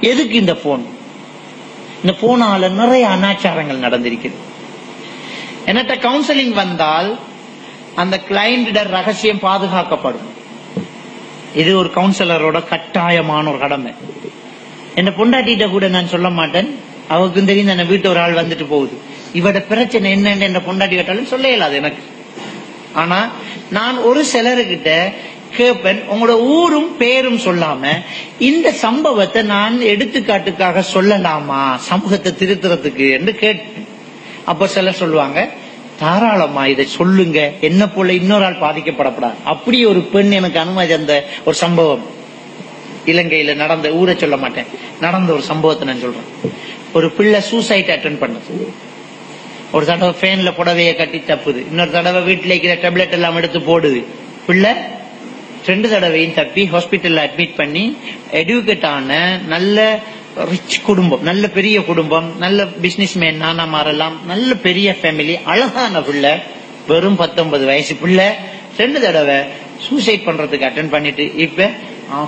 எதுக்கு இந்த போன் இந்த போனால நிறைய அனாச்சாரங்கள் நடந்திருக்கிறது. என்னட்ட கவுன்சிலிங் வந்தால் அந்த கிளைண்டிட ரகசியம் பாதுகாக்கப்படும். இது ஒரு கவுன்சிலரோட கட்டாயமான ஒரு கடமை. என்ன பொண்டாட்டிட்ட கூட நான் சொல்ல மாட்டேன். அவருக்கும் தெரியும் என்ன வீட்டு ஒரு ஆள் வந்துட்டு போகுது. இவட பிரச்சனை என்னன்னு என்ன பொண்டாட்டி கேட்டாலும் சொல்ல இயலாது எனக்கு. ஆனா நான் ஒரு சிலருக்கிட்ட கேப்பன் உங்களோட ஊரும் பேரும் சொல்லாம இந்த சம்பவத்தை நான் எடுத்துக்காட்டுக்காக சொல்லலாமா? சமூகத்தை திருத்துறதுக்கு என்று கேட்பேன் அப்ப சிலர் சொல்லுவாங்க தாராளமா இதை சொல்லுங்க. என்ன போல இன்னொரு ஆள் பாதிக்கப்படப்படாது. அப்படி ஒரு பெண் எனக்கு அனுமதி அந்த ஒரு சம்பவம். இலங்கையில நடந்த ஊரை சொல்ல மாட்டேன். நடந்த ஒரு சம்பவத்தை நான் சொல்றேன். ஒரு பிள்ளை சூசைட் அட்டன் பண்ணது. ஒரு தடவை ஃபேன்ல புடவைய கட்டி தப்புது. இன்னொரு தடவை வீட்டுல இருக்கிற டேப்லெட் எல்லாம் எடுத்து போடுது. பிள்ளை ரெண்டு தடவையும் தப்பி ஹாஸ்பிட்டல்ல அட்மிட் பண்ணி எடுக்கேட் ஆன நல்ல ரிச் குடும்பம் நல்ல பெரிய குடும்பம் நல்ல பிசினஸ் மேன் நானா மாறலாம் நல்ல பெரிய ஃபேமிலி அழகான பிள்ளை வெறும் பத்தொன்பது வயசு பிள்ளை ரெண்டு தடவை சூசைட் பண்றதுக்கு அட்டன் பண்ணிட்டு இப்ப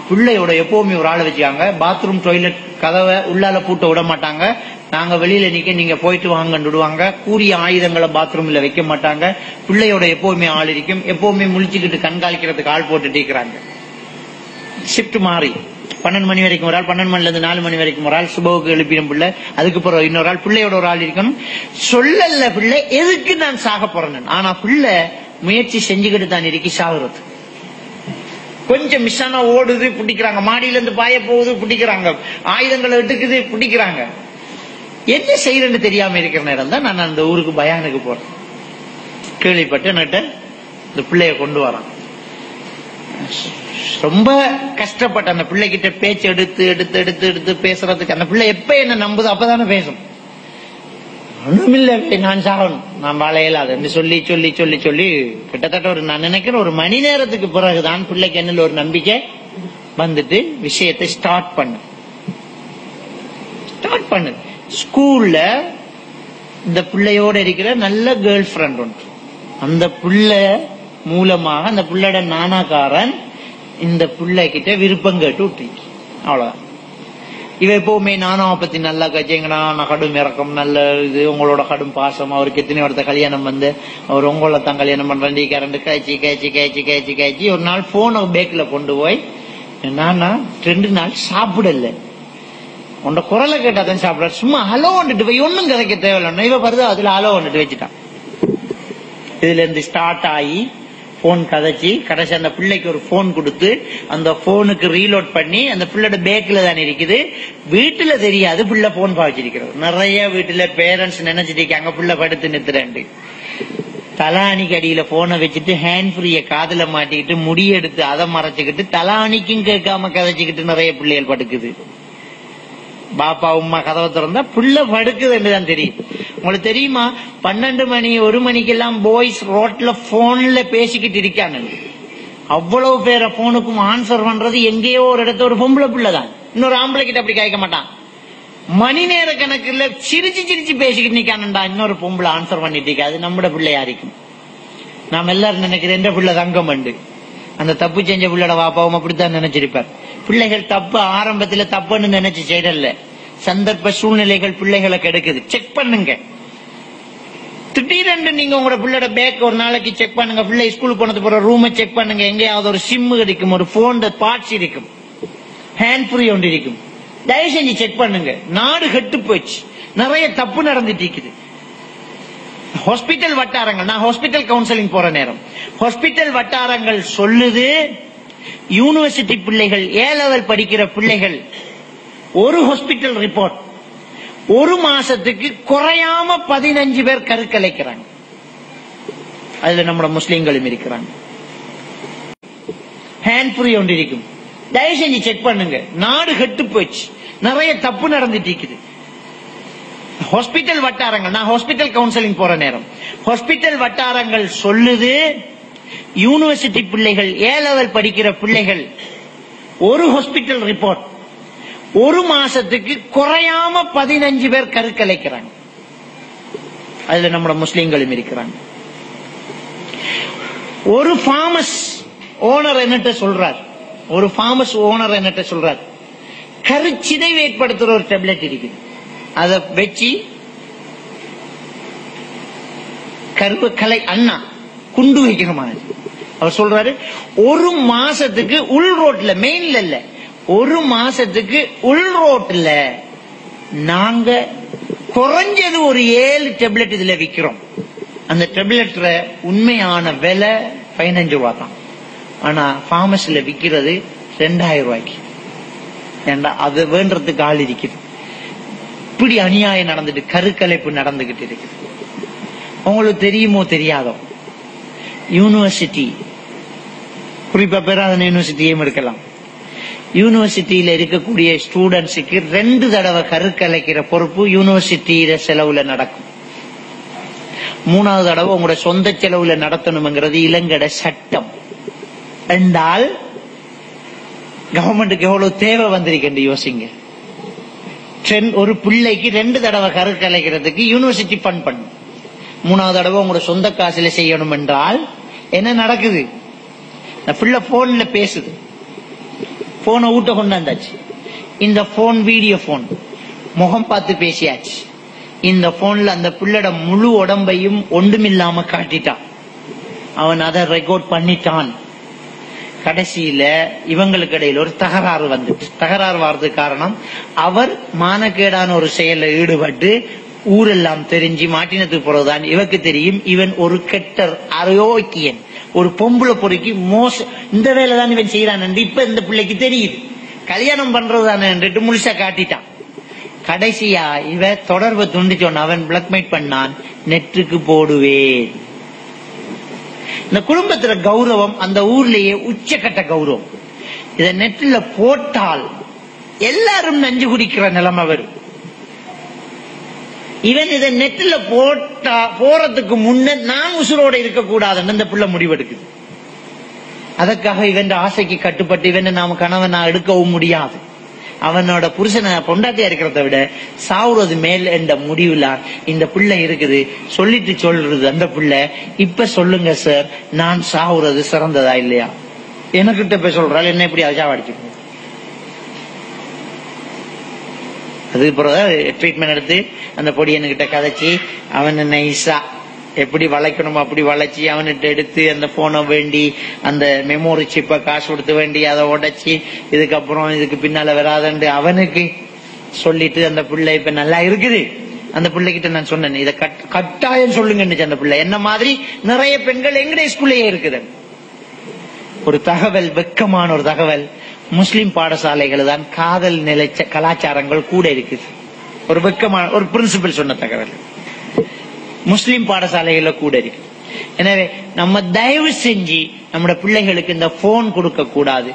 பிள்ளையோட எப்பவுமே ஒரு ஆளை வச்சுக்காங்க. பாத்ரூம் டாய்லெட் கதவை உள்ளால பூட்ட விட மாட்டாங்க. நாங்க வெளியில நிக்க நீங்க போயிட்டு வாங்கன்னு விடுவாங்க. கூறிய ஆயுதங்களை பாத்ரூம்ல வைக்க மாட்டாங்க. பிள்ளையோட எப்பவுமே ஆள் இருக்கும். எப்பவுமே முழிச்சுக்கிட்டு கண்காணிக்கிறதுக்கு ஆள் போட்டுட்டு இருக்கிறாங்க ஷிப்ட் மாறி. பன்னெண்டு மணி வரைக்கும் ஒரு ஆள் பன்னெண்டு மணில இருந்து நாலு மணி வரைக்கும் ஒரு ஆள் சுபவுக்கு எழுப்பிடும் பிள்ளை. அதுக்கு பிறகு இன்னொரு ஆள் பிள்ளையோட ஒரு ஆள் இருக்கணும். சொல்லல பிள்ளை எதுக்கு நான் சாக போறேன் ஆனா பிள்ளை முயற்சி செஞ்சுக்கிட்டு தான் இருக்கி சாகுறது கொஞ்சம் மிஸ் ஆனா ஓடுது பிடிக்கிறாங்க. மாடியில இருந்து பாய போகுது பிடிக்கிறாங்க. ஆயுதங்களை எடுக்குது பிடிக்கிறாங்க. என்ன செய்யறேன்னு தெரியாம இருக்கிற நேரம் தான் நான் அந்த ஊருக்கு பயானுக்கு போறேன். கேள்விப்பட்டு நட்ட இந்த பிள்ளைய கொண்டு வரான். ரொம்ப கஷ்டப்பட்ட அந்த பிள்ளைகிட்ட பேச்சு எடுத்து எடுத்து எடுத்து எடுத்து பேசுறதுக்கு அந்த பிள்ளை எப்ப என்ன நம்புது அப்பதானே பேசும். ஒண்ணுமில்ல நான் சாகணும் நான் வாழ இயலாது என்று சொல்லி சொல்லி சொல்லி சொல்லி கிட்டத்தட்ட ஒரு நான் நினைக்கிறேன் ஒரு மணி நேரத்துக்கு பிறகுதான் பிள்ளைக்கு என்ன ஒரு நம்பிக்கை வந்துட்டு விஷயத்தை ஸ்டார்ட் பண்ணு. ஸ்டார்ட் பண்ணு. ஸ்கூல்ல இந்த பிள்ளையோட இருக்கிற நல்ல கேர்ள் ஃப்ரெண்ட் ஒன்று அந்த பிள்ளை மூலமாக அந்த பிள்ளையோட நானாக்காரன் இந்த பிள்ளை கிட்ட விருப்பம் கேட்டு விட்டுருக்கு அவ்வளவுதான். இவ எப்பவுமே நானும் பத்தி நல்லா கட்சிங்கண்ணா நான் கடும் இறக்கம் நல்ல இது உங்களோட கடும் பாசம். அவருக்கு எத்தனை வருத்த கல்யாணம் வந்து அவர் உங்களை தான் கல்யாணம் பண்றேன் கரண்ட் காய்ச்சி காய்ச்சி காய்ச்சி காய்ச்சி காய்ச்சி ஒரு நாள் போனை பேக்கில் கொண்டு போய் நானா ரெண்டு நாள் சாப்பிடல. உன்ட குரலை கேட்டா தான் சாப்பிட சும்மா ஹலோ வந்துட்டு போய் ஒன்னும் கிடைக்க தேவையில்லை. இவ பருது அதுல ஹலோ வந்துட்டு வச்சுட்டான். இதுல இருந்து ஸ்டார்ட் ஆகி போன் கதைச்சி கடைசி அந்த பிள்ளைக்கு ஒரு போன் கொடுத்து அந்த போனுக்கு ரீலோட் பண்ணி அந்த பிள்ளையோட பேக்ல தான் இருக்குது. வீட்டுல தெரியாது பிள்ளை போன் பாய்ச்சிருக்கிறது. நிறைய வீட்டுல பேரண்ட்ஸ் நினைச்சிட்டு இருக்காங்க பிள்ளை படுத்து நிறுத்துறேன்ட்டு. தலானிக்கு அடியில போனை வச்சுட்டு ஹேண்ட் ஃப்ரீய காதுல மாட்டிக்கிட்டு முடியெடுத்து அதை மறைச்சுக்கிட்டு தலானிக்கும் கேட்காம கதைச்சுக்கிட்டு நிறைய பிள்ளைகள் படுக்குது. பாப்பா உமா கதவை திறந்தா புள்ள படுக்குதுன்னு தான் தெரியும். உங்களுக்கு தெரியுமா? பன்னெண்டு மணி ஒரு மணிக்கெல்லாம் பாய்ஸ் ரோட்ல போன்ல பேசிக்கிட்டு இருக்காங்க. அவ்வளவு பேரை போனுக்கும் ஆன்சர் பண்றது எங்கேயோ ஒரு இடத்த ஒரு பொம்பளை பிள்ளை தான் இன்னொரு ஆம்பளை கிட்ட அப்படி கேட்க மாட்டான். மணி நேர கணக்குல சிரிச்சு சிரிச்சு பேசிக்கிட்டு நிக்கானண்டா. இன்னொரு பொம்பளை ஆன்சர் பண்ணிட்டு இருக்காது நம்மட பிள்ளை யாருக்கும்? நாம் எல்லாரும் நினைக்கிறேன் எந்த பிள்ளை தங்கம் உண்டு? அந்த தப்பு செஞ்ச பிள்ளையோட வாப்பாவும் அப்படித்தான் நினைச்சிருப்பார். பிள்ளைகள் தப்பு ஆரம்பத்துல தப்புன்னு நினைச்சு செய்யல சந்தர்ப்ப சூழ்நிலைகள் பிள்ளைகளை கெடுக்குது. செக் பண்ணுங்க. திடீரென்று நீங்க உங்களோட பிள்ளையோட பேக் ஒரு நாளைக்கு செக் பண்ணுங்க. பிள்ளை ஸ்கூலுக்கு போனது போற ரூமை செக் பண்ணுங்க. எங்கேயாவது ஒரு சிம்மு கிடைக்கும் ஒரு போன் பார்ட்ஸ் இருக்கும். ஹேண்ட் ஃப்ரீ ஒன்று இருக்கும். தயவு செஞ்சு செக் பண்ணுங்க. நாடு கெட்டு போச்சு. நிறைய தப்பு நடந்துட்டு இருக்குது. ஹாஸ்பிட்டல் வட்டாரங்கள். நான் ஹாஸ்பிட்டல் கவுன்சிலிங் போற நேரம். ஹாஸ்பிட்டல் வட்டாரங்கள் சொல்லுது யூனிவர்சிட்டி பிள்ளைகள் ஏ லெவல் படிக்கிற பிள்ளைகள் ஒரு ஹாஸ்பிட்டல் ரிப்போர்ட் ஒரு மாசத்துக்கு குறையாம பதினஞ்சு பேர் கருக்கலைக்கிறாங்க அதுல நம்மட முஸ்லீம்களும் இருக்கிறாங்க. ஹேண்ட் ஃப்ரீ ஒன்று இருக்கும். தயவு செஞ்சு செக் பண்ணுங்க. நாடு கெட்டு போச்சு நிறைய தப்பு நடந்துட்டு இருக்குது. ஹாஸ்பிட்டல் வட்டாரங்கள். நான் ஹாஸ்பிட்டல் கவுன்சிலிங் போற நேரம். ஹாஸ்பிட்டல் வட்டாரங்கள் சொல்லுது யூனிவர்சிட்டி பிள்ளைகள் ஏ லெவல் படிக்கிற பிள்ளைகள் ஒரு ஹாஸ்பிட்டல் ரிப்போர்ட் ஒரு மாசத்துக்கு குறையாம பதினஞ்சு பேர் கருக்கலைக்கிறாங்க. அதுல நம்மட முஸ்லீம்களும் இருக்கிறாங்க. ஒரு ஃபார்மஸ் ஓனர் என்னட்ட சொல்றார். ஒரு ஃபார்மஸ் ஓனர் என்னட்ட சொல்றார். கருச்சிதைவு ஏற்படுத்துற ஒரு டேப்லெட் இருக்குது. அதை வச்சு கருப்பு கலை அண்ணா குண்டு வைக்கிற மாதிரி அவர் சொல்றாரு ஒரு மாசத்துக்கு உள் ரோட்ல மெயின்ல இல்ல. ஒரு மாசத்துக்கு உள் ரோட்ல நாங்க குறைஞ்சது ஒரு ஏழு டெப்லெட் இதுல விற்கிறோம் அந்த டெப்லெட்ல உண்மையான விலை பதினஞ்சு ரூபா தான். ஆனா பார்மசில விற்கிறது ரெண்டாயிரம் ரூபாய்க்கு. ஏண்டா அது வேண்டதுக்கு ஆள் இருக்குது. இப்படி அநியாயம் நடந்துட்டு கருக்கலைப்பு நடந்துகிட்டு இருக்கு உங்களுக்கு தெரியுமோ தெரியாதோ? யூனிவர்சிட்டி குறிப்பா பேராதன யூனிவர்சிட்டியும் இருக்கலாம். யூனிவர்சிட்டியில இருக்கக்கூடிய ஸ்டூடெண்ட்ஸுக்கு ரெண்டு தடவை கருக்கலைக்கிற பொறுப்பு யூனிவர்சிட்டியில செலவுல நடக்கும். மூணாவது தடவை உங்களோட சொந்த செலவுல நடத்தணுங்கிறது இளங்கட சட்டம். என்றால் கவர்மெண்ட்டுக்கு எவ்வளவு தேவை வந்திருக்கேன் யோசிங்க. ஒரு பிள்ளைக்கு ரெண்டு தடவை கருக்கலைக்கிறதுக்கு யூனிவர்சிட்டி ஃபண்ட் பண்ணும். மூணாவது தடவை உங்களோட சொந்த காசுல செய்யணும் என்றால் என்ன நடக்குது? இந்த பிள்ளை போன்ல பேசுது. போனை ஊட்ட கொண்டாந்தாச்சு இந்த போன் வீடியோ போன் முகம் பார்த்து பேசியாச்சு. இந்த போன்ல அந்த பிள்ளோட முழு உடம்பையும் ஒன்றுமில்லாம காட்டிட்டான். அவன் அதை ரெக்கார்ட் பண்ணிட்டான். கடைசியில இவங்களுக்கு இடையில ஒரு தகராறு வந்துச்சு. தகராறு வர்றது காரணம் அவர் மானக்கேடான ஒரு செயல ஈடுபட்டு ஊரெல்லாம் தெரிஞ்சு மாட்டினத்துக்கு போறதுதான் இவக்கு தெரியும் இவன் ஒரு கெட்டர் அரோக்கியன். ஒரு பொம்பளை பொறுக்கி மோச இந்த வேலை தான் இவன் செய்யறான் என்று இப்ப இந்த பிள்ளைக்கு தெரியுது. கல்யாணம் பண்றதுதானே முழுசா காட்டிட்டான். கடைசியா இவ தொடர்பு துண்டிச்சோன்னு அவன் பிளாக்மெயில் பண்ணான் நெற்றுக்கு போடுவேன். இந்த குடும்பத்துல கௌரவம் அந்த ஊர்லயே உச்சக்கட்ட கௌரவம். இத நெட்ல போட்டால் எல்லாரும் நஞ்சு குடிக்கிற நிலைமை வரும். இவன் இதை நெட்டில் போட்டா போறதுக்கு முன்ன நான் உசுரோட இருக்கக்கூடாதுன்னு இந்த பிள்ளை முடிவெடுக்குது. அதற்காக இவன் ஆசைக்கு கட்டுப்பட்டு இவன் நாம கணவனா எடுக்கவும் முடியாது. அவனோட புருஷனை பொண்டாட்டியா இருக்கிறத விட சாவுறது மேல் என்ற முடிவுல இந்த பிள்ளை இருக்குது. சொல்லிட்டு சொல்றது அந்த பிள்ளை. இப்ப சொல்லுங்க சார் நான் சாவுறது சிறந்ததா இல்லையா? எனக்கிட்ட போய் சொல்றாள் என்ன இப்படி அஜாவடிச்சு அதுக்கு பிறகு ட்ரீட்மெண்ட் எடுத்து அந்த பொடியனுக்கிட்ட கதைச்சி அவனை நைஸா எப்படி வளைக்கணுமோ அப்படி வளைச்சி அவன்கிட்ட எடுத்து அந்த போனை வேண்டி அந்த மெமோரி சிப்பை காசு கொடுத்து வேண்டி அதை உடைச்சி இதுக்கப்புறம் இதுக்கு பின்னால வராதண்டு அவனுக்கு சொல்லிட்டு அந்த பிள்ளை இப்ப நல்லா இருக்குது. அந்த பிள்ளைகிட்ட நான் சொன்னேன் இதை கட்- கட்டாயம் சொல்லுங்கன்னு அந்த பிள்ளை. என்ன மாதிரி நிறைய பெண்கள் எங்கடைய ஸ்கூல்லயே இருக்குது. ஒரு தகவல் வெக்கமான ஒரு தகவல். முஸ்லிம் பாடசாலைகள் தான் காதல் நிலைச்ச கலாச்சாரங்கள் கூட இருக்குது. ஒரு வெக்கமான ஒரு பிரின்சிபல் சொன்ன தகவல். முஸ்லிம் பாடசாலைகள்ல கூட இருக்கு. எனவே நம்ம தயவு செஞ்சு நம்மட பிள்ளைகளுக்கு இந்த போன் கொடுக்க கூடாது